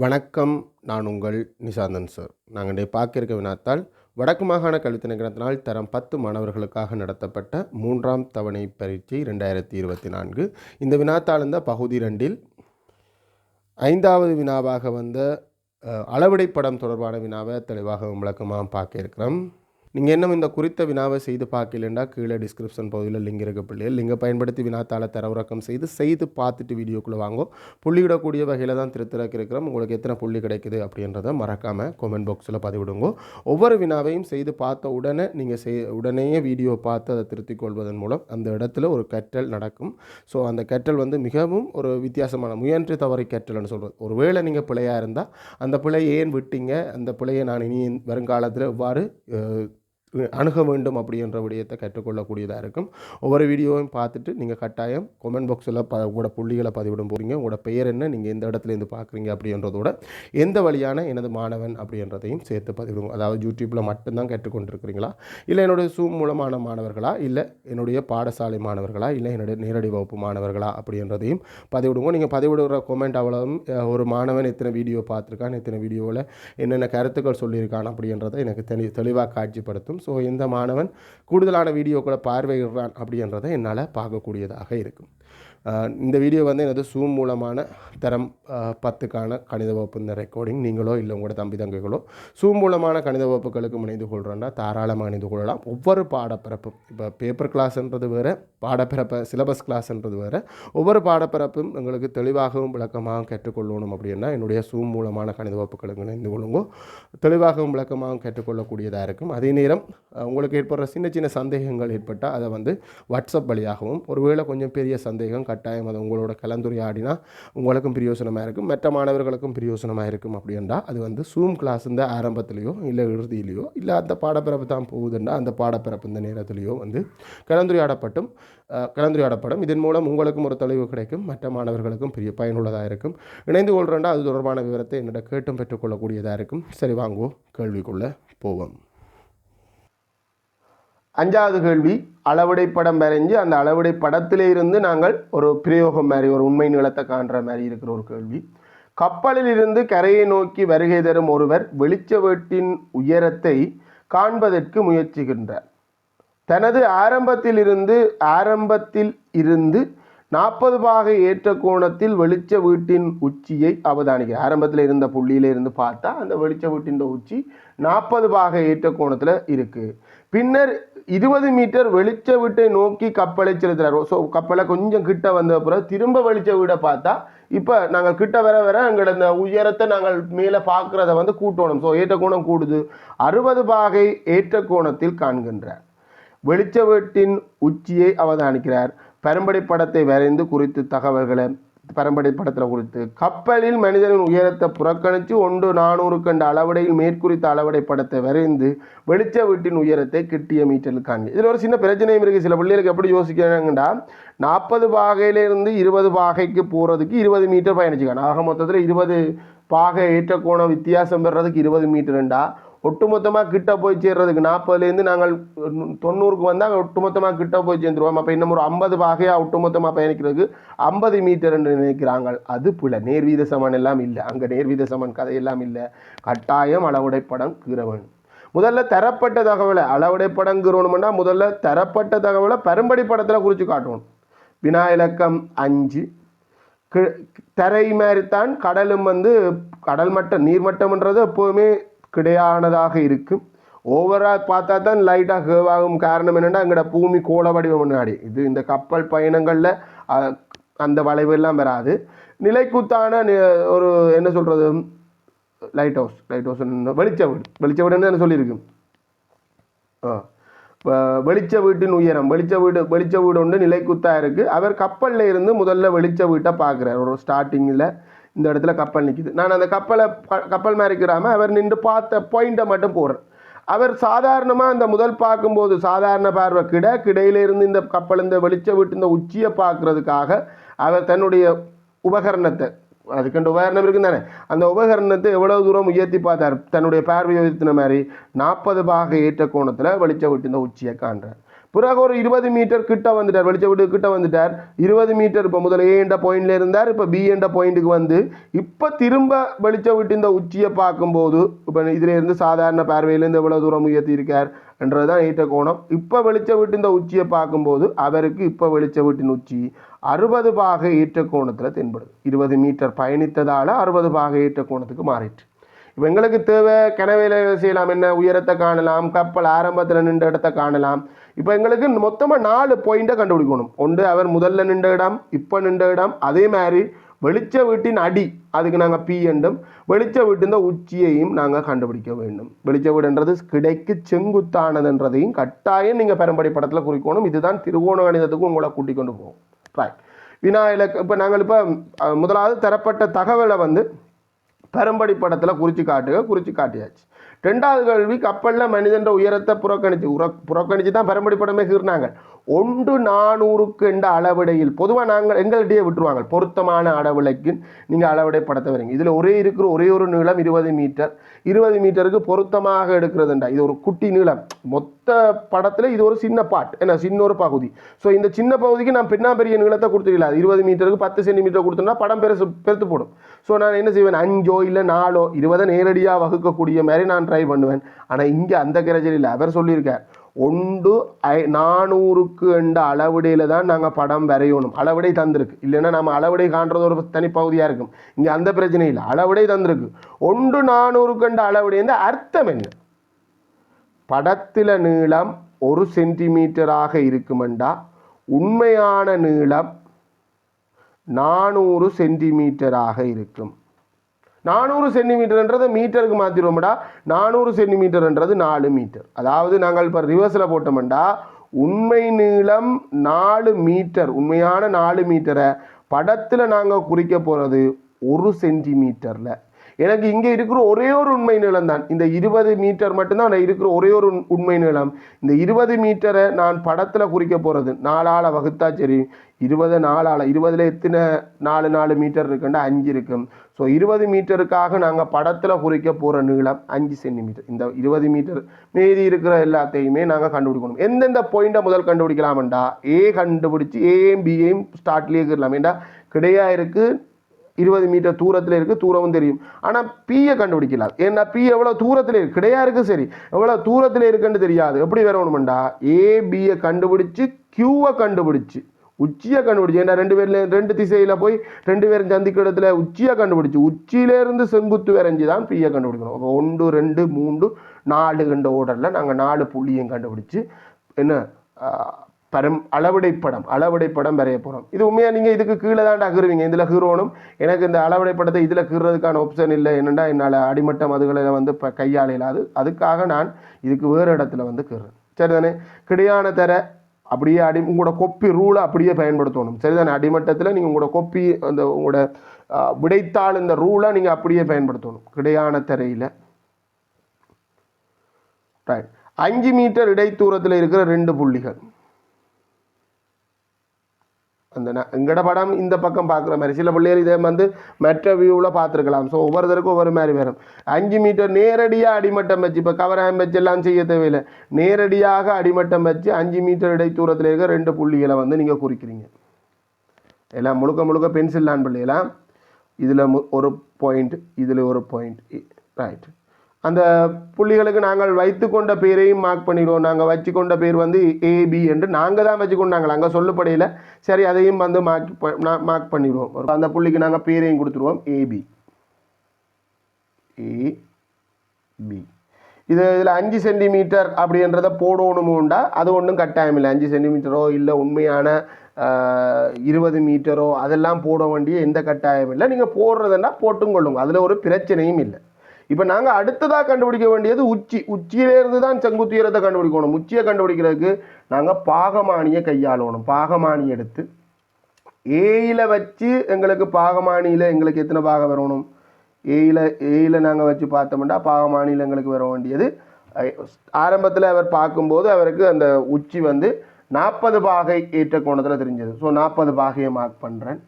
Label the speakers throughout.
Speaker 1: வணக்கம் நான் உங்கள் நிசாந்தன் சார். நாங்கள் இன்றைய பார்க்கிருக்க வினாத்தால் வடக்கு மாகாண கல்வி திணைக்களத்தினால் தரம் பத்து மாணவர்களுக்காக நடத்தப்பட்ட மூன்றாம் தவணை பரீட்சை ரெண்டாயிரத்தி இருபத்தி நான்கு. இந்த வினாத்தாள் இந்த பகுதி ரெண்டில் ஐந்தாவது வினாவாக வந்த அளவிடை படம் தொடர்பான வினாவை தெளிவாக விளக்கமாக பார்க்க இருக்கிறோம். நீங்கள் இன்னும் இந்த குறித்த வினாவை செய்து பார்க்கலண்டா? கீழே டிஸ்கிரிப்ஷன் பகுதியில் லிங்க் இருக்க பிள்ளைகள் லிங்கை பயன்படுத்தி வினாத்தாள தரவிறக்கம் செய்து செய்து பார்த்துட்டு வீடியோக்குள்ளே வாங்கோ. புள்ளியிடக்கூடிய வகையில் தான் திருத்திறக்க இருக்கிறோம். உங்களுக்கு எத்தனை புள்ளி கிடைக்குது அப்படின்றத மறக்காமல் கமெண்ட் பாக்ஸில் பதிவிடுங்க. ஒவ்வொரு வினாவையும் செய்து பார்த்த உடனே நீங்கள் செய் உடனேயே வீடியோ பார்த்து அதை திருத்திக் கொள்வதன் மூலம் அந்த இடத்துல ஒரு கற்றல் நடக்கும். ஸோ அந்த கற்றல் வந்து மிகவும் ஒரு வித்தியாசமான முயன்று தவறி கற்றல்னு சொல்கிறது ஒருவேளை நீங்கள் பிழையாக இருந்தால் அந்த பிழையை ஏன் விட்டீங்க? அந்த பிழையை நான் இனி வருங்காலத்தில் எவ்வாறு அணுக வேண்டும் அப்படின்ற விடயத்தை கற்றுக்கொள்ளக்கூடியதாக இருக்கும். ஒவ்வொரு வீடியோவையும் பார்த்துட்டு நீங்கள் கட்டாயம் கமெண்ட் பாக்ஸில் ப உங்களோட புள்ளிகளை பதிவிடும் போகிறீங்க உங்களோட பெயர் என்ன? நீங்கள் எந்த இடத்துலேருந்து பார்க்குறீங்க அப்படின்றதோட எந்த வழியான எனது மாணவன் அப்படின்றதையும் சேர்த்து பதிவிடுங்க. அதாவது யூடியூப்பில் மட்டும்தான் கற்றுக்கொண்டிருக்கிறீங்களா? இல்லை என்னுடைய சூம் மூலமான மாணவர்களா? இல்லை என்னுடைய பாடசாலை மாணவர்களா? இல்லை என்னுடைய நேரடி வகுப்பு மாணவர்களா? அப்படின்றதையும் பதிவிடுங்க. நீங்கள் பதிவிடுகிற கொமெண்ட் அவ்வளவும் ஒரு மாணவன் எத்தனை வீடியோ பார்த்துருக்கான் எத்தனை வீடியோவில் என்னென்ன கருத்துக்கள் சொல்லியிருக்கான் அப்படின்றத எனக்கு தெளி தெளிவாக காட்சிப்படுத்தும். ஸோ இந்த மாணவன் கூடுதலான வீடியோக்களை பார்வையிடுறான் அப்படின்றத என்னால் பார்க்கக்கூடியதாக இருக்கும். இந்த வீடியோ வந்து எனது சூம் மூலமான தரம் பத்துக்கான கணித வகுப்பு இந்த ரெக்கார்டிங் நீங்களோ இல்லை உங்களோட தம்பி தங்கைகளோ சூம் மூலமான கணித வகுப்புகளுக்கு இணைந்து கொள்கிறோன்னா தாராளமாக இணைந்து கொள்ளலாம். ஒவ்வொரு பாடப்பிறப்பும் இப்போ பேப்பர் கிளாஸ்ன்றது வேறு பாடப்பிறப்பை சிலபஸ் கிளாஸ்ன்றது வேறு ஒவ்வொரு பாடப்பிறப்பும் எங்களுக்கு தெளிவாகவும் விளக்கமாகவும் கற்றுக்கொள்ளணும் அப்படின்னா என்னுடைய சூம் மூலமான கணித வகுப்புகளுக்கு இணைந்து கொள்ளுங்கோ. தெளிவாகவும் விளக்கமாகவும் கற்றுக்கொள்ளக்கூடியதாக இருக்கும். அதே நேரம் உங்களுக்கு ஏற்படுற சின்ன சின்ன சந்தேகங்கள் ஏற்பட்டால் அதை வந்து வாட்ஸ்அப் வழியாகவும் ஒருவேளை கொஞ்சம் பெரிய சந்தேகம் கட்டாயம் அது உங்களோட கலந்துரையாடினா உங்களுக்கும் பிரயோசனமாக இருக்கும் மற்ற மாணவர்களுக்கும் பிரயோசனமாக இருக்கும் அப்படின்னா அது வந்து சூம் கிளாஸ் இந்த ஆரம்பத்திலேயோ இல்லை இறுதியிலையோ இல்லை அந்த பாடப்பிறப்பு தான் போகுதுன்னா அந்த பாடப்பிறப்பு இந்த நேரத்திலேயோ வந்து கலந்துரையாடப்பட்டும் கலந்துரையாடப்படும். இதன் மூலம் உங்களுக்கும் ஒரு தெளிவு கிடைக்கும் மற்ற மாணவர்களுக்கும் பெரிய பயனுள்ளதாக இருக்கும். இணைந்து கொள்கிறேன்டா அது தொடர்பான விவரத்தை என்னிடம் கேட்டும் பெற்றுக்கொள்ளக்கூடியதாக இருக்கும். சரி வாங்குவோம். கேள்விக்குள்ளே போவோம். அஞ்சாவது கேள்வி அளவுடை படம் வரைஞ்சு அந்த அளவுடை படத்திலே இருந்து நாங்கள் ஒரு பிரயோகம் மாதிரி ஒரு உண்மை நிலத்தை காண்ற மாதிரி இருக்கிற ஒரு கேள்வி. கப்பலில் இருந்து கரையை நோக்கி வருகை தரும் ஒருவர் வெளிச்ச வீட்டின் உயரத்தை காண்பதற்கு முயற்சிக்கின்றார். தனது ஆரம்பத்தில் இருந்து ஆரம்பத்தில் இருந்து நாற்பது பாகை ஏற்ற கோணத்தில் வெளிச்ச வீட்டின் உச்சியை அவதானிக்க ஆரம்பத்தில் இருந்த புள்ளியில இருந்து பார்த்தா அந்த வெளிச்ச வீட்டின் உச்சி நாற்பது பாகை ஏற்ற கோணத்தில் இருக்குது பின்னர் இருபது மீட்டர் வெளிச்ச வீட்டை நோக்கி கப்பலை செலுத்துறாரு ஸோ கப்பலை கொஞ்சம் கிட்ட வந்த பிறகு திரும்ப வெளிச்ச வீடை பார்த்தா இப்போ நாங்கள் கிட்ட வர வர எங்களோட இந்த உயரத்தை நாங்கள் மேலே பார்க்குறத வந்து கூட்டணும். ஸோ ஏற்றக்கோணம் கூடுது. அறுபது பாகை ஏற்ற கோணத்தில் காண்கின்றார். வெளிச்ச வீட்டின் உச்சியை அவதானிக்கிறார். பரம்படை படத்தை வரைந்து குறித்து தகவல்களை பரம்படை படத்தில் குறித்து கப்பலில் மனிதனின் உயரத்தை புறக்கணித்து ஒன்று நானூறு கண்ட அளவடையில் மேற்குறித்த அளவடை படத்தை வரைந்து வெளிச்ச வீட்டின் உயரத்தை கிட்டிய மீட்டரில் காண்க. இதில் ஒரு சின்ன பிரச்சனையும் இருக்குது சில பிள்ளைகளுக்கு எப்படி யோசிக்கிறாங்கண்டா நாற்பது பாகையிலேருந்து இருபது பாகைக்கு போகிறதுக்கு இருபது மீட்டர் பயணிச்சுக்காங்க. ஆக மொத்தத்தில் இருபது பாகை ஏற்ற கோணம் வித்தியாசம் பெறதுக்கு இருபது மீட்டருண்டா? ஒட்டுமொத்தமாக கிட்ட போய் சேர்றதுக்கு நாற்பதுலேருந்து நாங்கள் தொண்ணூறுக்கு வந்தால் ஒட்டுமொத்தமாக கிட்ட போய் சேர்ந்துருவோம். அப்போ இன்னும் ஒரு ஐம்பது வகையாக ஒட்டுமொத்தமாக பயணிக்கிறதுக்கு ஐம்பது மீட்டர் என்று நினைக்கிறாங்க அது பிள்ளை நேர்வீத சமன் எல்லாம் இல்லை. அங்கே நேர்வீத சமன் கதையெல்லாம் இல்லை. கட்டாயம் அளவுடைப்படம் கீரவன் முதல்ல தரப்பட்ட தகவலை அளவுடைப்படம் கீறணும்னா முதல்ல தரப்பட்ட தகவலை பெரும்படி படத்தில் குறித்து காட்டணும். வினா இலக்கம் அஞ்சு. கி- தரை மாதிரித்தான் கடலும் வந்து கடல் மட்டம் நீர்மட்டம்ன்றது எப்போவுமே கிடையானதாக இருக்கும். ஓவராக பார்த்தா தான் லைட்டாக கேவ் ஆகும். காரணம் என்னென்னா அங்கட பூமி கோள வடிவம் முன்னாடி. இது இந்த கப்பல் பயணங்களில் அந்த வளைவெல்லாம் வராது. நிலைக்குத்தான ஒரு என்ன சொல்கிறது லைட் ஹவுஸ் லைட் ஹவுஸ் வெளிச்ச வீடு. வெளிச்ச வீடுன்னு என்ன சொல்லியிருக்கு? ஆ. வெளிச்ச வீட்டின் உயரம். வெளிச்ச வீடு வெளிச்ச வீடு ஒன்று நிலைக்குத்தாக இருக்குது அவர் கப்பலில் இருந்து முதல்ல வெளிச்ச வீட்டை பார்க்குறார். ஒரு ஸ்டார்டிங்கில் இந்த இடத்துல கப்பல் நிற்கிது நான் அந்த கப்பலை கப்பல் கப்பல் மாதிரிக்கிறாமல் அவர் நின்று பார்த்த பாயிண்ட்டை மட்டும் போடுறேன். அவர் சாதாரணமாக அந்த முதல் பார்க்கும்போது சாதாரண பார்வை கிட கிடையிலிருந்து இந்த கப்பல் இந்த வெளிச்ச விட்டு இந்த உச்சியை பார்க்குறதுக்காக அவர் தன்னுடைய உபகரணத்தை அதுக்கண்டு உபகரணம் இருக்குது தானே அந்த உபகரணத்தை எவ்வளவு தூரம் உயர்த்தி பார்த்தார் தன்னுடைய பார்வையை உயர்த்தின மாதிரி நாற்பது பாக ஏற்ற கோணத்தில் வெளிச்ச விட்டு இந்த உச்சியை காண்றார். பிறகு ஒரு இருபது மீட்டர் கிட்ட வந்துட்டார் வெளிச்ச வீடு கிட்ட வந்துட்டார். இருபது மீட்டர் இப்போ முதல்ல ஏ என்ற பாயிண்ட்ல இருந்தார் இப்போ பி என்ற பாயிண்ட்டுக்கு வந்து. இப்போ திரும்ப வெளிச்ச வீட்டு இந்த உச்சியை பார்க்கும்போது இப்போ இதுல இருந்து சாதாரண பார்வையிலேருந்து எவ்வளோ தூரம் உயர்த்தி இருக்கார் என்றதுதான் ஈட்ட கோணம். இப்போ வெளிச்ச வீட்டு இந்த உச்சியை பார்க்கும்போது அவருக்கு இப்போ வெளிச்ச வீட்டின் உச்சி அறுபது பாக ஈட்ட கோணத்தில் தென்படுது. இருபது மீட்டர் பயணித்ததால் அறுபது பாக ஈட்ட கோணத்துக்கு மாறிட்டு இப்போ எங்களுக்கு தேவை கனவேல செய்யலாம் என்ன? உயரத்தை காணலாம் கப்பல் ஆரம்பத்தில் நின்ற இடத்த காணலாம். இப்போ எங்களுக்கு மொத்தமாக நாலு பாயிண்ட்டை கண்டுபிடிக்கணும். ஒன்று அவர் முதல்ல நின்ற இடம் இப்போ நின்ற இடம் அதே மாதிரி வெளிச்ச வீட்டின் அடி அதுக்கு நாங்கள் பி என்றும் வெளிச்ச வீட்டின் உச்சியையும் நாங்கள் கண்டுபிடிக்க வேண்டும். வெளிச்ச வீடுன்றது கிடைக்கு செங்குத்தானதுன்றதையும் கட்டாயம் நீங்கள் பெரும்படி படத்தில் குறிக்கணும். இதுதான் திருவோண கணிதத்துக்கும் உங்களை கூட்டிக் கொண்டு போகும். ரைட் வினாயிலக்கு இப்போ நாங்கள் இப்போ முதலாவது தரப்பட்ட தகவலை வந்து பெரும்படி படத்தில் குறித்து காட்டுக குறித்து காட்டியாச்சு. ரெண்டாவது கேள்வி கப்பலில் மனிதன்ற உயரத்தை புறக்கணித்து உர புறக்கணித்து தான் பெரும்படி படமே கீறினாங்க. ஒன்று நானூறுக்கு என்ற அளவிடையில் பொதுவாக நாங்கள் எங்கள்கிட்டயே விட்டுருவாங்க. பொருத்தமான அளவிலைக்கு நீங்கள் அளவிடை படுத்த வரீங்க. இதில் ஒரே இருக்கிற ஒரே ஒரு நீளம் இருபது மீட்டர். இருபது மீட்டருக்கு பொருத்தமாக எடுக்கிறதுண்டா. இது ஒரு குட்டி நீளம். மொத்த படத்தில் இது ஒரு சின்ன பாட் என்ன சின்ன ஒரு பகுதி. ஸோ இந்த சின்ன பகுதிக்கு நான் பெண்ணா பெரிய நீளத்தை கொடுத்துருக்கல அது இருபது மீட்டருக்கு பத்து சென்டிமீட்டர் கொடுத்தோம்னா படம் பெருசு பெருத்து போடும். ஸோ நான் என்ன செய்வேன்? அஞ்சோ இல்லை நாலோ இருபதை நேரடியாக வகுக்கக்கூடிய மாதிரி நான் ட்ரை பண்ணுவேன். ஆனால் இங்கே அந்த கிரஜல் இல்லை அவர் சொல்லியிருக்கார். ஒன்று ஐ நானூறுக்கு என்ற அளவிடையில் தான் நாங்கள் படம் வரையணும். அளவிடை தந்திருக்கு. இல்லைன்னா நம்ம அளவிடை காண்றது ஒரு தனிப்பகுதியாக இருக்கும். இங்கே அந்த பிரச்சனை இல்லை. அளவிடை தந்திருக்கு. ஒன்று நானூறுக்கு என்ற அளவிடைந்த அர்த்தம் என்ன? படத்தில் நீளம் ஒரு சென்டிமீட்டராக இருக்குமெண்டா உண்மையான நீளம் நானூறு சென்டிமீட்டராக இருக்கும். நானூறு சென்டிமீட்டர்ன்றதை மீட்டருக்கு மாற்றிடுவோம்டா நானூறு சென்டிமீட்டர்ன்றது நாலு மீட்டர். அதாவது நாங்கள் இப்போ ரிவர்ஸில் போட்டோம்டா உண்மை நீளம் நாலு மீட்டர் உண்மையான நாலு மீட்டரை படத்தில் நாங்கள் குறிக்க போகிறது ஒரு சென்டிமீட்டரில். எனக்கு இங்கே இருக்கிற ஒரே ஒரு உண்மை நிலம் தான். இந்த இருபது மீட்டர் மட்டும்தான் நான் இருக்கிற ஒரே ஒரு உண்மை நிலம். இந்த இருபது மீட்டரை நான் படத்தில் குறிக்க போகிறது நாலால் வகுத்தா சரி இருபது நாலால் இருபதில் எத்தனை நாலு நாலு மீட்டர் இருக்குன்னா அஞ்சு இருக்கும். ஸோ இருபது மீட்டருக்காக நாங்கள் படத்தில் குறிக்க போகிற நீளம் அஞ்சு சென்டிமீட்டர். இந்த இருபது மீட்டர் மீதி இருக்கிற எல்லாத்தையுமே நாங்கள் கண்டுபிடிக்கணும். எந்தெந்த பாயிண்ட்டை முதல் கண்டுபிடிக்கலாம்டா ஏ கண்டுபிடிச்சி ஏஎம் பிஏயும் ஸ்டார்ட்லேயே இருக்கலாம் ஏண்டா? கிடையா இருக்குது இருபது மீட்டர் தூரத்தில் இருக்குது தூரமும் தெரியும். ஆனால் பியை கண்டுபிடிக்கலாம் ஏன்னா பி எவ்வளோ தூரத்தில் இருக்கு? கிடையா இருக்குது சரி. எவ்வளோ தூரத்தில் இருக்குன்னு தெரியாது. எப்படி வரணுமெண்டா ஏபியை கண்டுபிடிச்சி கண்டுபிடிச்சு கியூவை கண்டுபிடிச்சி உச்சியை கண்டுபிடிச்சி. ஏன்னா ரெண்டு பேர்ல ரெண்டு திசையில் போய் ரெண்டு பேரும் சந்திக்க இடத்துல உச்சியை கண்டுபிடிச்சி உச்சியிலேருந்து செங்குத்து வரைஞ்சி தான் பியை கண்டுபிடிக்கணும். அப்போ ஒன்று ரெண்டு மூன்று நாலு கண்ட ஓடரில் நாங்கள் நாலு புள்ளியும் கண்டுபிடிச்சி என்ன ஆஹ், படம் அளவிடைப்படம் அளவிடைப்படம் வரைய போகிறோம் இது உண்மையாக நீங்கள் இதுக்கு கீழே தான் கீறுவீங்க. இதில் கீறணும். எனக்கு இந்த அளவிடைப்படத்தை இதில் கீறதுக்கான ஆப்ஷன் இல்லை. என்னென்னா என்னால் அடிமட்டம் அதுகளில் வந்து இப்போ கையாள இயலாது அதுக்காக நான் இதுக்கு வேறு இடத்துல வந்து கீறுறேன். சரிதானே? கிடையான தர அப்படியே அடி உங்களோட கொப்பி ரூலை அப்படியே பயன்படுத்தணும். சரிதானே? அடிமட்டத்தில் நீங்கள் உங்களோட கொப்பி அந்த உங்களோட விடைத்தாள் இந்த ரூலை நீங்கள் அப்படியே பயன்படுத்தணும். கிடையான தரையில். ரைட் அஞ்சு மீட்டர் இடைத்தூரத்தில் இருக்கிற ரெண்டு புள்ளிகள். அந்த ந- எங்கட படம் இந்த பக்கம் பார்க்குற மாதிரி. சில பிள்ளைகள் இதே வந்து மற்ற வியூவில் பார்த்துருக்கலாம் ஸோ ஒவ்வொருத்தருக்கும் ஒவ்வொரு மாதிரி வரும். அஞ்சு மீட்டர் நேரடியாக அடிமட்டம் வச்சு இப்போ கவராயம் வச்சு எல்லாம் செய்ய தேவையில்லை. நேரடியாக அடிமட்டம் வச்சு அஞ்சு மீட்டர் இடைத்தூரத்தில் இருக்க ரெண்டு புள்ளிகளை வந்து நீங்கள் குறிக்கிறீங்க. எல்லாம் முழுக்க முழுக்க பென்சில் தான் பிள்ளைகளாம் இதில் ஒரு பாயிண்ட் இதில் ஒரு பாயிண்ட் ரைட் அந்த புள்ளிகளுக்கு நாங்கள் வைத்துக்கொண்ட பேரையும் மார்க் பண்ணிடுவோம். நாங்கள் வச்சுக்கொண்ட பேர் வந்து ஏபி என்று நாங்கள் தான் வச்சுக்கொண்டாங்க அங்கே சொல்லப்படையில் சரி அதையும் வந்து மார்க் மார்க் பண்ணிடுவோம். அந்த புள்ளிக்கு நாங்கள் பேரையும் கொடுத்துருவோம். ஏபி ஏபி இது இதில் அஞ்சு சென்டிமீட்டர் அப்படின்றத போடணுமுண்டா அது ஒன்றும் கட்டாயம் இல்லை. அஞ்சு சென்டிமீட்டரோ இல்லை உண்மையான இருபது மீட்டரோ அதெல்லாம் போட வேண்டிய எந்த கட்டாயம் இல்லை. நீங்கள் போடுறதுன்னா போட்டும் கொள்ளுங்க அதில் ஒரு பிரச்சனையும் இல்லை. இப்போ நாங்கள் அடுத்ததாக கண்டுபிடிக்க வேண்டியது உச்சி. உச்சியிலேருந்து தான் செங்குத்துயரத்தை கண்டுபிடிக்கணும். உச்சியை கண்டுபிடிக்கிறதுக்கு நாங்கள் பாகமானியை கையாளணும். பாகமானி எடுத்து ஏயில் வச்சு எங்களுக்கு பாகமானியில் எங்களுக்கு எத்தனை பாகம் வரணும்? ஏயில் ஏயில் நாங்கள் வச்சு பார்த்தோம்னா பாகமானியில் எங்களுக்கு வர வேண்டியது. ஆரம்பத்தில் அவர் பார்க்கும்போது அவருக்கு அந்த உச்சி வந்து நாற்பது பாகை ஏற்ற கோணத்தில் தெரிஞ்சது. ஸோ நாற்பது பாகையை மார்க் பண்ணுறேன்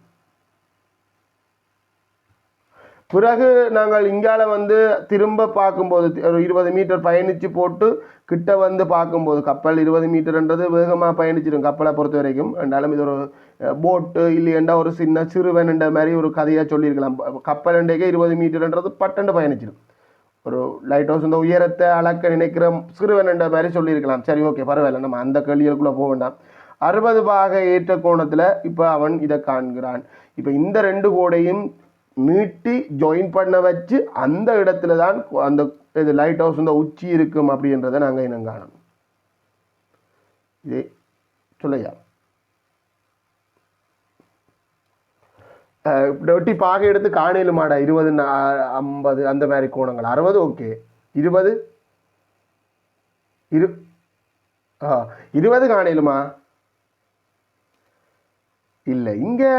Speaker 1: பிறகு நாங்கள் இங்கால வந்து திரும்ப பார்க்கும்போது ஒரு இருபது மீட்டர் பயணித்து போட்டு கிட்ட வந்து பார்க்கும்போது கப்பல் இருபது மீட்டர்ன்றது வேகமாக பயணிச்சிடும் கப்பலை பொறுத்த வரைக்கும். என்றாலும் இது ஒரு போட்டு இல்லையண்டா ஒரு சின்ன சிறுவன்ன்ற மாதிரி ஒரு கதையாக சொல்லியிருக்கலாம். கப்பல் இன்றைக்கே இருபது மீட்டர்ன்றது பட்டண்டு பயணிச்சிடும். ஒரு லைட் ஹவுஸ் இந்த உயரத்தை அளக்க நினைக்கிற சிறுவன்ன்ற மாதிரி சொல்லியிருக்கலாம். சரி ஓகே பரவாயில்ல நம்ம அந்த கேள்விகளுக்குள்ளே போக வேண்டாம். அறுபது பாக ஏற்ற கோணத்தில் இப்போ அவன் இதை காண்கிறான். இப்போ இந்த ரெண்டு கோடையும் நீட்டி ஜாயின் பண்ண வச்சு அந்த இடத்துல தான் அந்த இது லைட் ஹவுஸ் இந்த உச்சி இருக்கும் அப்படின்றத நாங்கள் இன்னும் காணணும் இது சொல்லையா? அஹ் இப்படி ஒட்டி பாகை எடுத்து இருபது நா- ஐம்பது அந்த மாதிரி கோணங்கள். அறுபது ஓகே. இருபது? இரு ஆ இருபது காணையிலுமா இல்லை. இங்கே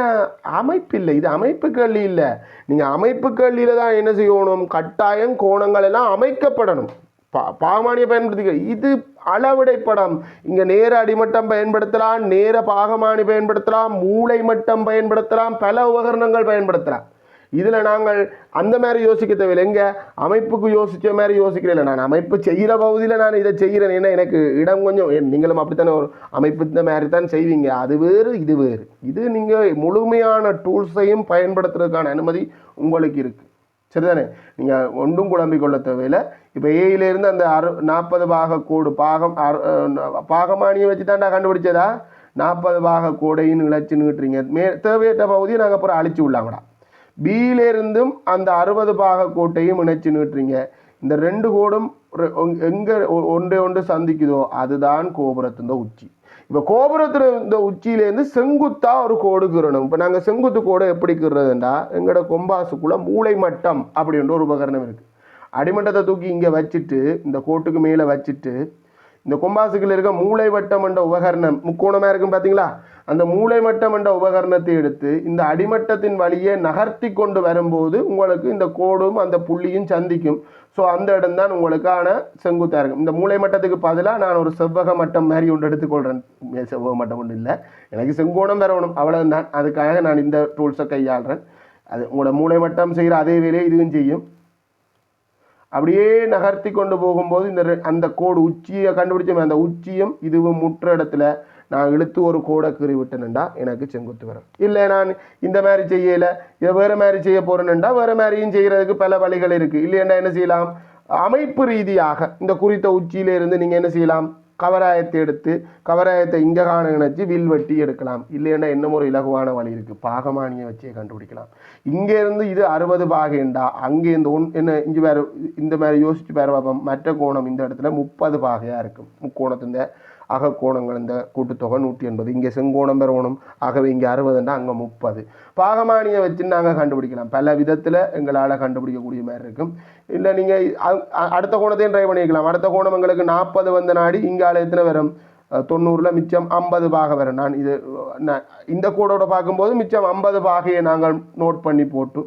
Speaker 1: அமைப்பு இல்லை. இது அமைப்பு கல்வி இல்லை. நீங்கள் அமைப்பு கல்வியில் தான் என்ன செய்யணும்? கட்டாயம் கோணங்கள் எல்லாம் அமைக்கப்படணும். பா பாகமானியை பயன்படுத்திக்க. இது அளவிடை படம் இங்கே நேர அடிமட்டம் பயன்படுத்தலாம் நேர பாகமானி பயன்படுத்தலாம் மூளை மட்டம் பயன்படுத்தலாம் பல உபகரணங்கள் பயன்படுத்தலாம். இதில் நாங்கள் அந்த மாதிரி யோசிக்க தேவையில்லை. எங்கே? அமைப்புக்கு யோசித்த மாதிரி யோசிக்கிறேன். நான் அமைப்பு செய்கிற பகுதியில் நான் இதை செய்கிறேன் ஏன்னா எனக்கு இடம் கொஞ்சம். நீங்களும் அப்படித்தானே ஒரு அமைப்பு இந்த மாதிரி தான் செய்வீங்க. அது வேறு இது வேறு. இது நீங்கள் முழுமையான டூல்ஸையும் பயன்படுத்துறதுக்கான அனுமதி உங்களுக்கு இருக்குது சரிதானே? நீங்கள் ஒன்றும் குழம்பிக் கொள்ள தேவையில்லை. இப்போ ஏயிலேருந்து அந்த அறு நாற்பது பாக கோடு பாகம் அறு பாகமானியை வச்சு தாண்டா கண்டுபிடிச்சதா? நாற்பது பாக கோடையும் இழைச்சி நீட்டுறீங்க. மே தேவையற்ற பகுதியை நாங்கள் அப்புறம் அழிச்சு விடலாங்கடா. பியிலிருந்தும் அந்த அறுபது பாக கோட்டையும் இணைச்சு நீட்டுறீங்க. இந்த ரெண்டு கோடும் எங்கே ஒ- ஒன்றை ஒன்று சந்திக்குதோ அதுதான் கோபுரத்தின் உச்சி. இப்போ கோபுரத்தில் இந்த உச்சியிலேருந்து செங்குத்தாக ஒரு கோடு கீறணும். இப்போ நாங்கள் செங்குத்து கோடை எப்படி கீறதுண்டா எங்களோட கொம்பாசுக்குள்ள மூளை மட்டம் அப்படின்ற ஒரு உபகரணம் இருக்குது அடிமட்டத்தை தூக்கி இங்கே வச்சுட்டு இந்த கோட்டுக்கு மேலே வச்சுட்டு இந்த கொம்பாசுக்குள்ள இருக்க மூளை வட்டம் என்ற உபகரணம் முக்கோணமாக இருக்கும் பார்த்தீங்களா அந்த மூளை மட்டம் என்ற உபகரணத்தை எடுத்து இந்த அடிமட்டத்தின் வழியே நகர்த்தி கொண்டு வரும்போது உங்களுக்கு இந்த கோடும் அந்த புள்ளியும் சந்திக்கும். ஸோ அந்த இடம் தான் உங்களுக்கான செங்குத்தாக இருக்கும் இந்த மூளை மட்டத்துக்கு பதிலாக நான் ஒரு செவ்வக மட்டம் மாதிரி ஒன்று எடுத்துக்கொள்கிறேன் செவ்வக மட்டம் ஒன்று இல்லை. எனக்கு செங்கோணம் வரணும் அவ்வளவுதான். அதுக்காக நான் இந்த டூல்ஸை கையாளுறேன். அது உங்களோட மூளை மட்டம் செய்கிற அதே வேலையை இதுவும் செய்யும். அப்படியே நகர்த்தி கொண்டு போகும்போது இந்த அந்த கோடு உச்சியை கண்டுபிடிச்சோம் அந்த உச்சியும் இதுவும் முற்ற இடத்துல நான் இழுத்து ஒரு கோடை கீறி விட்டேனுண்டா எனக்கு செங்குத்து வரும். இல்லை நான் இந்த மாதிரி செய்யலை இதை வேறு மாதிரி செய்ய போகிறேன்டா வேறு மாதிரியும் செய்கிறதுக்கு பல வழிகள் இருக்குது இல்லைன்னா என்ன செய்யலாம்? அமைப்பு ரீதியாக இந்த குறித்த உச்சியிலிருந்து நீங்கள் என்ன செய்யலாம்? கவராயத்தை எடுத்து கவராயத்தை இங்கே காண இணைச்சி வில் வெட்டி எடுக்கலாம். இல்லைன்னா இன்னும் ஒரு இலகுவான வழி இருக்குது பாகமானியை வச்சே கண்டுபிடிக்கலாம். இங்கேருந்து இது அறுபது பாகைண்டா அங்கே இந்த ஒன் என்ன இங்கே வேறு இந்த மாதிரி யோசிச்சு வேறு பார்ப்போம் மற்ற கோணம் இந்த இடத்துல முப்பது பாகையாக இருக்கும் முக்கோணத்தின் அகக்கோணங்கள் இந்த கூட்டுத்தொகை நூற்றி எண்பது. இங்கே செங்கோணம் பெறணும். ஆகவே இங்கே அறுபதுண்டா அங்கே முப்பது. பாகமானியை வச்சு நாங்கள் கண்டுபிடிக்கலாம். பல விதத்தில் எங்களால் கண்டுபிடிக்கக்கூடிய மாதிரி இருக்கும். இல்லை நீங்கள் அடுத்த கோணத்தையும் ட்ரை பண்ணிக்கலாம். அடுத்த கோணம் எங்களுக்கு நாற்பது வந்த நாடி இங்கால எத்தனை வரும்? தொண்ணூறில் மிச்சம் ஐம்பது பாகை வரும். நான் இது இந்த கூடோட பார்க்கும்போது மிச்சம் ஐம்பது பாகையை நாங்கள் நோட் பண்ணி போட்டு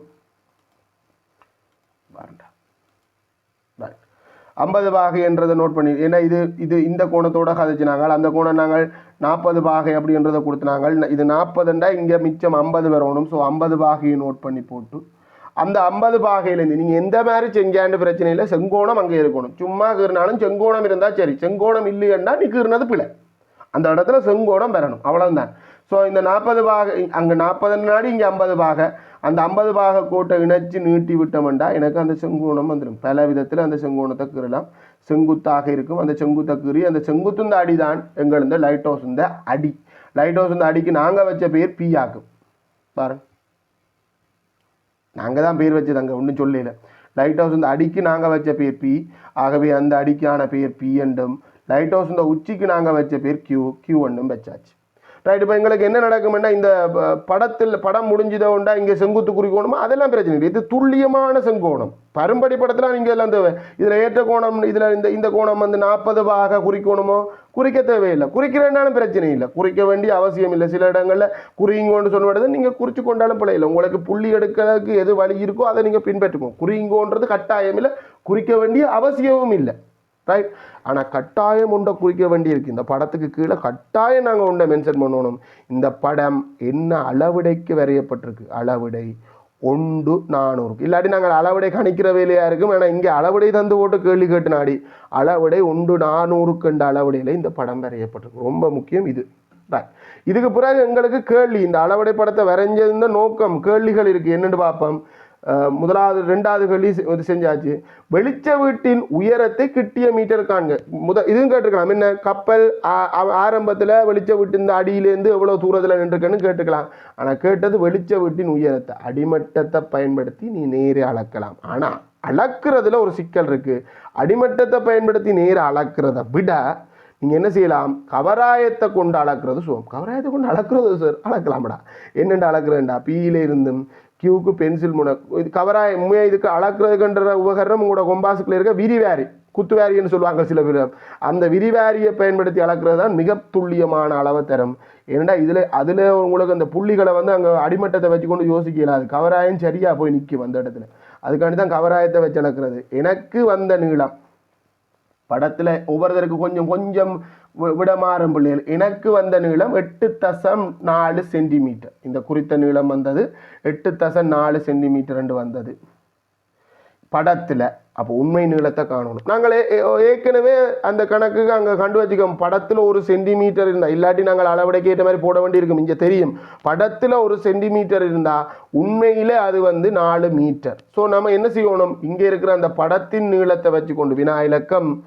Speaker 1: ஐம்பது பாகை என்றதை நோட் பண்ணி ஏன்னா இது இது இந்த கோணத்தோட கதைச்சினாங்க. அந்த கோணம் நாங்கள் நாற்பது பாகை அப்படின்றத கொடுத்தினாங்க. இது நாற்பதுண்டா இங்கே மிச்சம் ஐம்பது வரணும். ஸோ ஐம்பது பாகையை நோட் பண்ணி போட்டு அந்த ஐம்பது பாகையிலேருந்து நீங்கள் எந்த மாதிரி செஞ்சாண்டு பிரச்சனை இல்லை செங்கோணம் அங்கே இருக்கணும். சும்மா கீறினாலும் செங்கோணம் இருந்தால் சரி. செங்கோணம் இல்லையன்னா நீ கீறினது பிழை. அந்த இடத்துல செங்கோணம் பெறணும் அவ்வளோதான் ஸோ இந்த நாற்பது பாகை அங்கே நாற்பது நாடி இங்கே ஐம்பது பாகை. அந்த ஐம்பது பாக கோட்டை இணைச்சு நீட்டி விட்டோம்டா எனக்கு அந்த செங்கோணம் வந்துடும் பல விதத்தில் அந்த செங்கோணத்தை கீறலாம். செங்குத்தாக இருக்கும். அந்த செங்குத்தை கீறி அந்த செங்குத்துந்த அடி தான் எங்களுந்த லைட் ஹவுஸ் இந்த அடி. லைட் ஹவுஸ் இந்த அடிக்கு நாங்கள் வச்ச பேர் பி ஆகும். பாருங்க நாங்கள் தான் பேர் வச்சது அங்கே ஒன்றும் சொல்லல. லைட் ஹவுஸ் இந்த அடிக்கு நாங்கள் வச்ச பேர் பி. ஆகவே அந்த அடிக்கான பேர் பி என்றும் லைட் ஹவுஸ் இந்த உச்சிக்கு நாங்கள் வச்ச பேர் கியூ கியூ என்றும் வச்சாச்சு. ரைட் இப்போ எங்களுக்கு என்ன நடக்கும்னா இந்த படத்தில் படம் முடிஞ்சதோண்டா இங்கே செங்குத்து குறிக்கோணுமா அதெல்லாம் பிரச்சனை இல்லை. இது துல்லியமான செங்கோணம். பரும்படி படத்தில் நீங்கள் எல்லாம் தேவை. இதில் ஏற்ற கோணம் இதில் இந்த இந்த கோணம் வந்து நாற்பது பாக குறிக்கணுமோ குறிக்க தேவையில்லை. குறிக்கிறேன்னாலும் பிரச்சனை இல்லை. குறிக்க வேண்டிய அவசியம் இல்லை. சில இடங்களில் குறியுங்கோன்னு சொல்லுவது நீங்கள் குறித்து கொண்டாலும் பிழையில்லை உங்களுக்கு புள்ளி எடுக்கிறதுக்கு எது வழி இருக்கோ அதை நீங்கள் பின்பற்றுவோம் குறியுங்கோன்றது கட்டாயம் இல்லை. குறிக்க வேண்டிய அவசியமும் இல்லை. ரைட் ஆனால் கட்டாயம் உண்டை குறிக்க வேண்டியிருக்கு. இந்த படத்துக்கு கீழே கட்டாயம் நாங்கள் உண்டை மென்ஷன் பண்ணணும். இந்த படம் என்ன அளவிடைக்கு வரையப்பட்டிருக்கு? அளவிடை ஒன்று நானூறுக்கு இல்லாட்டி நாங்கள் அளவிடை கணிக்கிற வேலையாக இருக்கும். ஏன்னா இங்கே அளவிடை தந்து போட்டு கேள்வி கேட்டு நாடி அளவிடை ஒன்று நானூறுக்கு என்ற அளவிடையில் இந்த படம் வரையப்பட்டிருக்கு. ரொம்ப முக்கியம் இது. Right. இதுக்கு பிறகு எங்களுக்கு கேள்வி இந்த அளவடை படத்தை வரைஞ்சிருந்த நோக்கம்? கேள்விகள் இருக்குது என்னென்னு பார்ப்போம். முதலாவது ரெண்டாவது கேள்வி இது செஞ்சாச்சு. வெளிச்ச வீட்டின் உயரத்தை கிட்டிய மீட்டர் காண்க. முத இதுவும் கேட்டுக்கலாம் என்ன? கப்பல் ஆ- வெளிச்ச வீட்டின் இந்த அடியிலேருந்து எவ்வளோ தூரத்தில் நின்றுருக்குன்னு கேட்டுக்கலாம் ஆனால் கேட்டது வெளிச்ச வீட்டின் உயரத்தை அடிமட்டத்தை பயன்படுத்தி நீ நேரே அளக்கலாம். ஆனால் அளக்கிறதுல ஒரு சிக்கல் இருக்குது அடிமட்டத்தை பயன்படுத்தி நேர அளக்கிறத விட நீங்கள் என்ன செய்யலாம்? கவராயத்தை கொண்டு அளக்கிறது சுகம். கவராயத்தை கொண்டு அளக்கிறது சார் அளக்கலாம்டா. என்னென்ன அளக்குறேன்டா? பீயில இருந்தும் கியூக்கு பென்சில் முனை இது கவராயம் முய இதுக்கு அளக்குறதுன்ற உபகரணம் உங்களோட கொம்பாஸுக்குள்ள இருக்க விரிவாரி குத்துவாரின்னு சொல்லுவாங்க சில பேர். அந்த விரிவாரியை பயன்படுத்தி அளக்கிறது தான் மிக துல்லியமான அளவை தரும். ஏன்னா இதில் அதில் உங்களுக்கு அந்த புள்ளிகளை வந்து அங்கே அடிமட்டத்தை வச்சுக்கொண்டு யோசிக்கல. அது கவராயம் சரியாக போய் நிற்கும் அந்த இடத்துல. அதுக்காண்டி தான் கவராயத்தை வச்சு அளக்கிறது. எனக்கு வந்த நீளம் படத்தில் ஒவ்வொருத்தருக்கு கொஞ்சம் கொஞ்சம் வி- விடமாறும் பிள்ளைகள். எனக்கு வந்த நீளம் எட்டு தசம் நாலு சென்டிமீட்டர். இந்த குறித்த நீளம் வந்தது எட்டு தசம் நாலு சென்டிமீட்டர் என்று வந்தது. படத்தில் அப்போ உண்மை நீளத்தை காணணும். நாங்கள் ஏ- ஏற்கனவே அந்த கணக்குக்கு அங்கே கண்டு வச்சுக்கோம் படத்தில் ஒரு சென்டிமீட்டர் இருந்தால் இல்லாட்டி நாங்கள் அளவடைக்கு ஏற்ற மாதிரி போட வேண்டியிருக்கும். இங்கே தெரியும். படத்தில் ஒரு சென்டிமீட்டர் இருந்தால் உண்மையில் அது வந்து நாலு மீட்டர். ஸோ நம்ம என்ன செய்யணும்? இங்கே இருக்கிற அந்த படத்தின் நீளத்தை வச்சு கொண்டு வினா இலக்கம்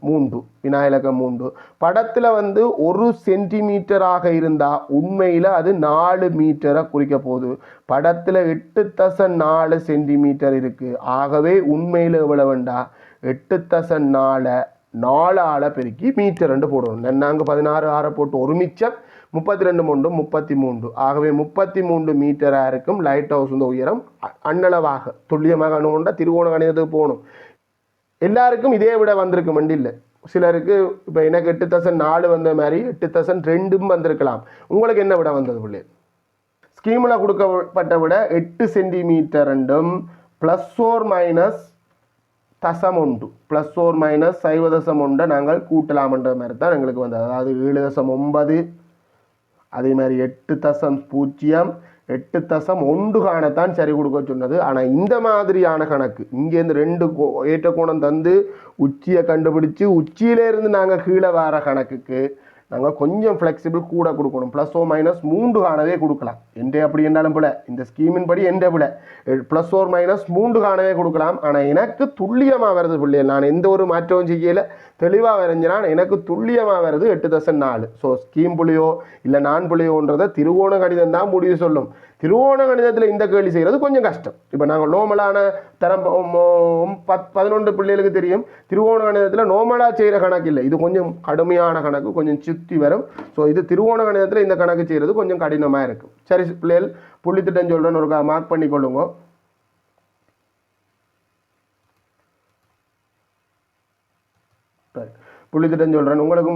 Speaker 1: மூன்று வினா மூன்று. படத்தில் வந்து ஒரு சென்டிமீட்டராக இருந்தால் உண்மையில் அது நாலு மீட்டரை குறிக்க போகுது. படத்தில் எட்டு தசம் நாலு சென்டிமீட்டர் இருக்குது ஆகவே உண்மையில் எவ்வளவுண்டா எட்டு தசம் நாலை ஆளை பெருக்கி மீட்டர் ரெண்டு போடணும். நாங்கள் பதினாறு ஆறை போட்டு ஒரு மிச்சம் முப்பத்தி ரெண்டு மூன்று முப்பத்தி மூன்று. ஆகவே முப்பத்தி மூன்று மீட்டராக இருக்கும் லைட் ஹவுஸ் உயரம் அண்ணளவாக. துல்லியமாக அணுகுண்டா திருவோண கணிதத்துக்கு போகணும். எல்லாருக்கும் இதே விட வந்திருக்கு மண்டி இல்லை. சிலருக்கு இப்போ எனக்கு எட்டு தௌசண்ட் நாலு வந்த மாதிரி எட்டு தௌசண்ட் ரெண்டும் வந்திருக்கலாம். உங்களுக்கு என்ன விட வந்தது பிள்ளை ஸ்கீமில் கொடுக்கப்பட்ட விட எட்டு சென்டிமீட்டர் ரெண்டும் ப்ளஸ் ஓர் மைனஸ் தசம் ஒன்று. ப்ளஸ் ஓர் மைனஸ் சைவ தசம் ஒன்றை நாங்கள் கூட்டலாம்ன்ற மாதிரி தான் எங்களுக்கு வந்தது. அதாவது ஏழு தசம் ஒன்பது அதே மாதிரி எட்டு தசம் பூஜ்ஜியம் எட்டு தசம் ஒன்று காணத்தான் சரி கொடுக்க சொன்னது. ஆனால் இந்த மாதிரியான கணக்கு இங்கேருந்து ரெண்டு கோ ஏற்ற கோணம் தந்து உச்சியை கண்டுபிடிச்சு உச்சியிலேருந்து நாங்கள் கீழே வர கணக்குக்கு நாங்கள் கொஞ்சம் ஃப்ளெக்சிபிள் கூட கொடுக்கணும். ப்ளஸ் ஓ மைனஸ் மூன்று காணவே கொடுக்கலாம். எந்த அப்படி என்றாலும் பிள்ளை இந்த ஸ்கீமின் படி எந்த பிள்ளை ப்ளஸ் ஓர் மைனஸ் மூன்று காணவே கொடுக்கலாம். ஆனால் எனக்கு துல்லியமாக வருது பிள்ளைகள் நான் எந்த ஒரு மாற்றமும் செய்யலை. தெளிவாக வரைஞ்சினா எனக்கு துல்லியமாக வருது எட்டு தசம் நாலு. ஸோ ஸ்கீம் புள்ளியோ இல்லை நான் புள்ளியோன்றதை திருவோண கணிதம் தான் முடிவு சொல்லும். திருவோண கணிதத்தில் இந்த கேள்வி செய்கிறது கொஞ்சம் கஷ்டம். இப்போ நாங்கள் நோமலான தரம் பத் பதினொன்று பிள்ளைகளுக்கு தெரியும். திருவோண கணிதத்தில் நோமலாக செய்கிற கணக்கு இல்லை. இது கொஞ்சம் கடுமையான கணக்கு கொஞ்சம் சுத்தி வரும். ஸோ இது திருவோண கணிதத்தில் இந்த கணக்கு செய்கிறது கொஞ்சம் கடினமாக இருக்கும் சரி பிள்ளைகள் புள்ளித்திட்டம் சொல்கிறேன்னு ஒரு மார்க் பண்ணிக்கொள்ளுங்க. Right. புள்ளித்திட்டம் சொல்கிறேன் உங்களுக்கு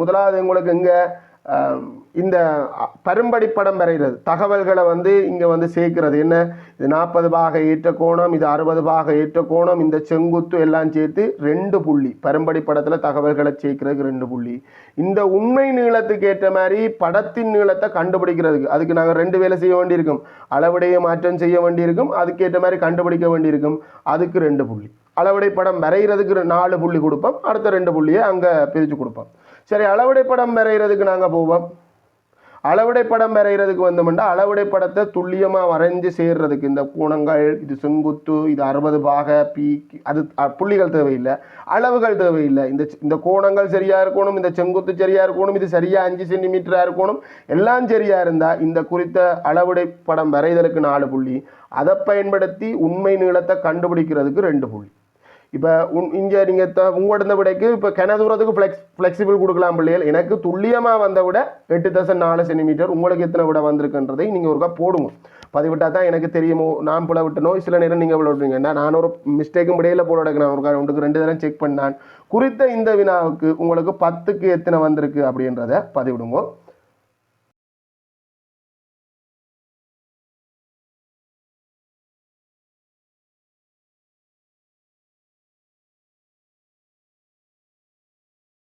Speaker 1: முதலாவது உங்களுக்கு இங்கே இந்த பரும்படி படம் வரைகிறது. தகவல்களை வந்து இங்கே வந்து சேர்க்கிறது. என்ன? இது நாற்பது பாக ஏற்ற கோணம் இது அறுபது பாக ஏற்ற கோணம் இந்த செங்குத்து எல்லாம் சேர்த்து ரெண்டு புள்ளி. பரும்படி படத்தில் தகவல்களை சேர்க்கிறதுக்கு ரெண்டு புள்ளி. இந்த உண்மை நீளத்துக்கு ஏற்ற மாதிரி படத்தின் நீளத்தை கண்டுபிடிக்கிறதுக்கு அதுக்கு நாங்கள் ரெண்டு வேலை செய்ய வேண்டியிருக்கும். அளவுடைய மாற்றம் செய்ய வேண்டியிருக்கும். அதுக்கேற்ற மாதிரி கண்டுபிடிக்க வேண்டியிருக்கும். அதுக்கு ரெண்டு புள்ளி. அளவுடை படம் வரைகிறதுக்கு நாலு புள்ளி கொடுப்போம். அடுத்த ரெண்டு புள்ளியை அங்கே பிரித்து கொடுப்போம். சரி அளவுடை படம் வரைகிறதுக்கு நாங்கள் போவோம். அளவுடை படம் வரைகிறதுக்கு வந்தோம்னா அளவுடை படத்தை துல்லியமாக வரைஞ்சி சேர்றதுக்கு இந்த கூணங்கள் இது செங்குத்து இது அறுபது பாக பி அது புள்ளிகள் தேவையில்லை. அளவுகள் தேவையில்லை. இந்த இந்த கோணங்கள் சரியாக இருக்கணும் இந்த செங்குத்து சரியாக இருக்கணும் இது சரியாக அஞ்சு சென்டிமீட்டராக இருக்கணும் எல்லாம் சரியாக இருந்தால் இந்த குறித்த அளவுடை படம் வரைதலுக்கு நாலு புள்ளி. அதை பயன்படுத்தி உண்மை நீளத்தை கண்டுபிடிக்கிறதுக்கு ரெண்டு புள்ளி. இப்போ உன் இங்கே நீங்கள் த உங்களோட விடைக்கு இப்போ கிண தூரத்துக்கு ஃப்ளெக்ஸ் ஃப்ளெக்சிபிள் கொடுக்கலாம் பிள்ளைகள். எனக்கு துல்லியமாக வந்த விட எட்டு தசம் நாலு சென்டிமீட்டர் உங்களுக்கு எத்தனை விட வந்திருக்குன்றதை நீங்கள் ஒருக்கா போடுங்க. பதிவிட்டால் தான் எனக்கு தெரியுமோ? நான் புல விட்டனோ சில நேரம் நீங்கள் புல விட்டுருங்க நான் ஒரு மிஸ்டேக்கும் இடையில போட எடுக்கிறேன். ஒரு உங்களுக்கு ரெண்டு தடவை செக் பண்ணான். குறித்த இந்த வினாவுக்கு உங்களுக்கு பத்துக்கு எத்தனை வந்திருக்கு அப்படின்றத பதிவிடுங்க.